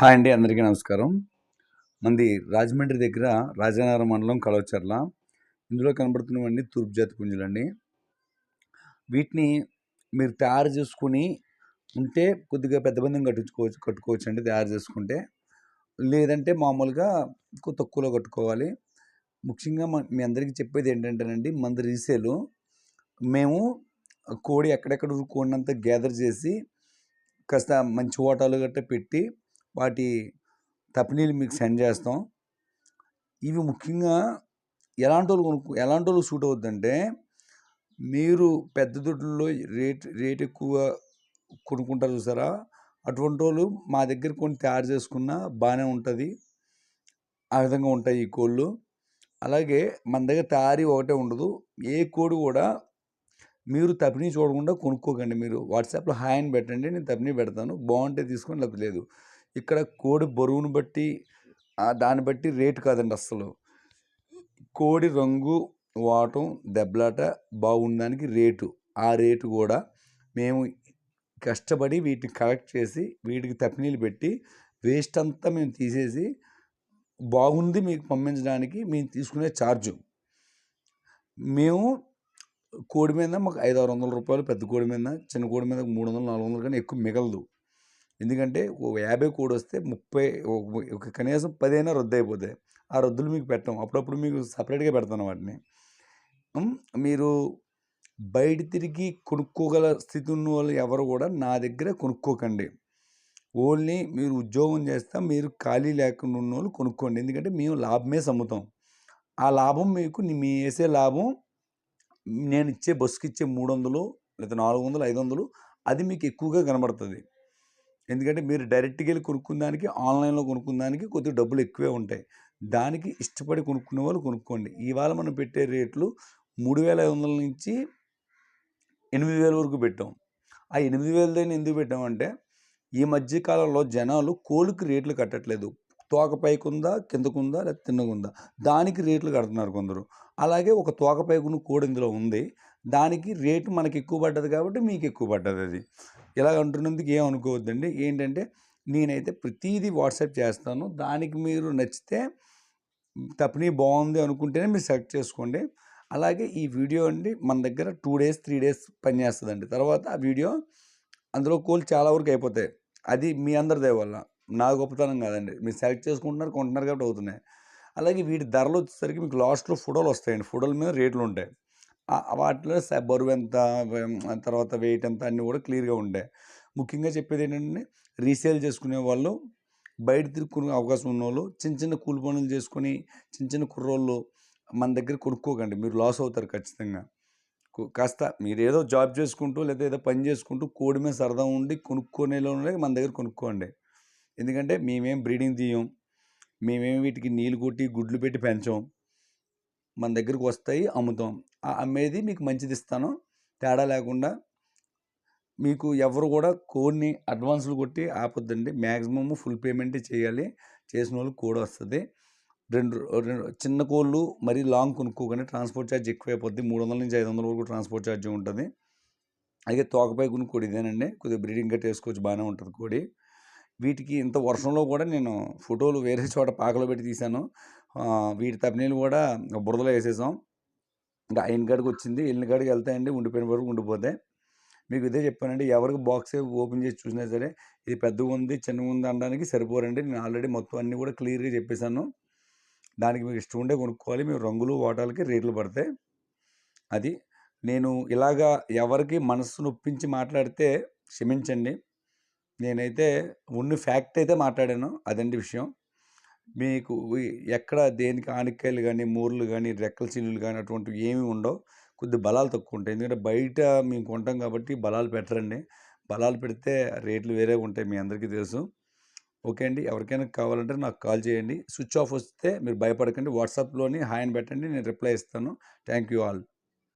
Hi అండి అందరికీ నమస్కారం. మంది రాజమండ్రి దగ్గర రాజానగరం మండలం కలవచర్ల. ఇందులో కనబడుతున్నవన్నీ తూర్పు జాతి పుంజులండి. వీటిని మీరు తయారు చేసుకుని ఉంటే కొద్దిగా పెద్ద బంధం కట్టుకోవచ్చు కట్టుకోవచ్చు అండి తయారు చేసుకుంటే. లేదంటే మామూలుగా తక్కువలో కట్టుకోవాలి. ముఖ్యంగా మీ అందరికీ చెప్పేది ఏంటంటేనండి మంది రీసేలు. మేము కోడి ఎక్కడెక్కడ కోడినంత గ్యాదర్ చేసి కాస్త మంచి ఓటాలు గట్ట పెట్టి వాటి తపినీలు మీకు సెండ్ చేస్తాం. ఇవి ముఖ్యంగా ఎలాంటి వాళ్ళు కొనుక్కో ఎలాంటి వాళ్ళు సూట్ అవుద్దంటే మీరు పెద్ద దొడ్లలో రేట్ రేట్ ఎక్కువ కొనుక్కుంటారు చూసారా? అటువంటి వాళ్ళు మా దగ్గర కొన్ని తయారు చేసుకున్నా బాగానే ఉంటుంది. ఆ విధంగా ఉంటాయి ఈ కోళ్ళు. అలాగే మన దగ్గర తయారీ ఒకటే ఉండదు. ఏ కోడి కూడా మీరు తపినీ చూడకుండా కొనుక్కోకండి మీరు. వాట్సాప్లో హాయ్ అని పెట్టండి నేను తపినీ పెడతాను. బాగుంటే తీసుకొని లేకపోతే లేదు. ఇక్కడ కోడి బరువును బట్టి దాన్ని బట్టి రేటు కాదండి అస్సలు. కోడి రంగు వాటం దెబ్బలాట బాగుండడానికి రేటు. ఆ రేటు కూడా మేము కష్టపడి వీటిని కలెక్ట్ చేసి వీటికి తప్పినీళ్ళు పెట్టి వేస్ట్ అంతా మేము తీసేసి బాగుంది మీకు పంపించడానికి మేము తీసుకునే ఛార్జు మేము కోడి మీద మాకు ఐదు ఆరు వందల రూపాయలు పెద్ద కోడి మీద చిన్న కోడి మీద మూడు వందలు నాలుగు వందలు కానీ ఎక్కువ మిగలదు. ఎందుకంటే ఓ యాభై కోడి వస్తే ముప్పై ఒక- కనీసం పదైనా రద్దు అయిపోతాయి ఆ రద్దులు మీకు పెట్టం. అప్పుడప్పుడు మీకు సపరేట్గా పెడతాను వాటిని. మీరు బయట తిరిగి కొనుక్కోగల స్థితి ఉన్న వాళ్ళు ఎవరు కూడా నా దగ్గర కొనుక్కోకండి. ఓన్లీ మీరు ఉద్యోగం చేస్తా మీరు ఖాళీ లేకుండా ఉన్న వాళ్ళు కొనుక్కోండి. ఎందుకంటే మేము లాభమే సమ్ముతాం. ఆ లాభం మీకు మీ వేసే లాభం నేను ఇచ్చే బస్సుకి ఇచ్చే మూడు వందలు లేదా నాలుగు వందలు ఐదు వందలు అది మీకు ఎక్కువగా కనబడుతుంది. ఎందుకంటే మీరు డైరెక్ట్గా వెళ్ళి కొనుక్కున్న దానికి ఆన్లైన్లో కొనుక్కున్న దానికి కొద్దిగా డబ్బులు ఎక్కువే ఉంటాయి. దానికి ఇష్టపడి కొనుక్కునే వాళ్ళు కొనుక్కోండి. ఇవాళ మనం పెట్టే రేట్లు మూడు వేల ఐదు వందల నుంచి ఎనిమిది వేల వరకు పెట్టాం. ఆ ఎనిమిది వేల దగ్గర ఎందుకు పెట్టామంటే ఈ మధ్య కాలంలో జనాలు కోళ్ళకి రేట్లు కట్టట్లేదు. తోక పైకుందా కిందకుందా లేదా తిన్నకుందా దానికి రేట్లు కడుతున్నారు కొందరు. అలాగే ఒక తోక పైకున్న కోడి ఇందులో ఉంది. దానికి రేటు మనకి ఎక్కువ పడ్డది కాబట్టి మీకు ఎక్కువ పడ్డది అది. ఇలా అంటున్నందుకు ఏం అనుకోవద్దండి. ఏంటంటే నేనైతే ప్రతిదీ వాట్సాప్ చేస్తాను. దానికి మీరు నచ్చితే తప్పని బాగుంది అనుకుంటేనే మీరు సెలెక్ట్ చేసుకోండి. అలాగే ఈ వీడియో అండి మన దగ్గర టూ డేస్ త్రీ డేస్ పనిచేస్తుందండి తర్వాత ఆ వీడియో అందులో కోల్ చాలా వరకు అయిపోతాయి. అది మీ అందరిదే వల్ల. నా గొప్పతనం కాదండి. మీరు సెలెక్ట్ చేసుకుంటున్నారు కొంటున్నారు కాబట్టి అవుతున్నాయి. అలాగే వీటి ధరలు వచ్చేసరికి మీకు లాస్ట్లో ఫోటోలు వస్తాయండి. ఫోటోల మీద రేట్లు ఉంటాయి. వాటిలో బరువు ఎంత తర్వాత వెయిట్ ఎంత అన్నీ కూడా క్లియర్గా ఉండే. ముఖ్యంగా చెప్పేది ఏంటంటే రీసేల్ చేసుకునే వాళ్ళు బయట తిరుక్కునే అవకాశం ఉన్న వాళ్ళు చిన్న చిన్న కూలి పనులు చేసుకొని చిన్న చిన్న కుర్రోళ్ళు మన దగ్గర కొనుక్కోకండి. మీరు లాస్ అవుతారు ఖచ్చితంగా. కాస్త మీరు ఏదో జాబ్ చేసుకుంటూ లేదా ఏదో పని చేసుకుంటూ కోడి మీద సరదా ఉండి కొనుక్కునేలో మన దగ్గర కొనుక్కోండి. ఎందుకంటే మేమేం బ్రీడింగ్ తీయం. మేమేం వీటికి నీళ్ళు కొట్టి గుడ్లు పెట్టి పెంచాం. మన దగ్గరకు వస్తాయి అమ్ముతాం. ఆ అమ్మేది మీకు మంచిది ఇస్తాను. తేడా లేకుండా మీకు ఎవరు కూడా కోడ్ని అడ్వాన్సులు కొట్టి ఆపొద్దండి. మ్యాక్సిమమ్ ఫుల్ పేమెంట్ చేయాలి. చేసిన వాళ్ళకి కోడ్ వస్తుంది. రెండు రెండు చిన్న కోళ్ళు మరీ లాంగ్ కొనుక్కోకండి. ట్రాన్స్పోర్ట్ ఛార్జ్ ఎక్కువ అయిపోద్ది మూడు వందల నుంచి ఐదు వందల వరకు ట్రాన్స్పోర్ట్ ఛార్జ్ ఉంటుంది. అలాగే తోకపై కొన్ని ఇదేనండి. కొద్దిగా బ్రీడింగ్ కట్టేసుకోవచ్చు బాగానే ఉంటుంది కోడి. వీటికి ఇంత వర్షంలో కూడా నేను ఫోటోలు వేరే చోట పాకలో పెట్టి తీశాను. వీటి తప్పనీళ్ళు కూడా బురదలో వేసేసాం. ఇంకా అయిన కాడికి వచ్చింది. వెళ్ళిన కాడికి వెళ్తాయండి. ఉండిపోయిన వరకు ఉండిపోతాయి. మీకు ఇదే చెప్పానండి. ఎవరికి బాక్స్ ఓపెన్ చేసి చూసినా సరే ఇది పెద్దగా ఉంది చిన్నగా ఉంది అనడానికి సరిపోరండి. నేను ఆల్రెడీ మొత్తం అన్నీ కూడా క్లియర్గా చెప్పేశాను. దానికి మీకు ఇష్టం ఉండే కొనుక్కోవాలి. మీరు రంగులు వాటాలకి రేట్లు పడతాయి. అది నేను ఇలాగా ఎవరికి మనసు నొప్పించి మాట్లాడితే క్షమించండి. నేనైతే ఉన్న ఫ్యాక్ట్ అయితే మాట్లాడాను. అదండి విషయం. మీకు ఎక్కడ దేనికి ఆనికాయలు కానీ మూర్లు కానీ రెక్కల చిల్లులు కానీ అటువంటివి ఏమీ ఉండవు. కొద్ది బలాలు తక్కువ ఉంటాయి. ఎందుకంటే బయట మేము కొంటాం కాబట్టి బలాలు పెట్టరండి. బలాలు పెడితే రేట్లు వేరే ఉంటాయి మీ అందరికీ తెలుసు. ఓకే అండి. ఎవరికైనా కావాలంటే నాకు కాల్ చేయండి. స్విచ్ ఆఫ్ వస్తే మీరు భయపడకండి. వాట్సాప్లోని హాయ్ అని పెట్టండి. నేను రిప్లై ఇస్తాను. Thank you all.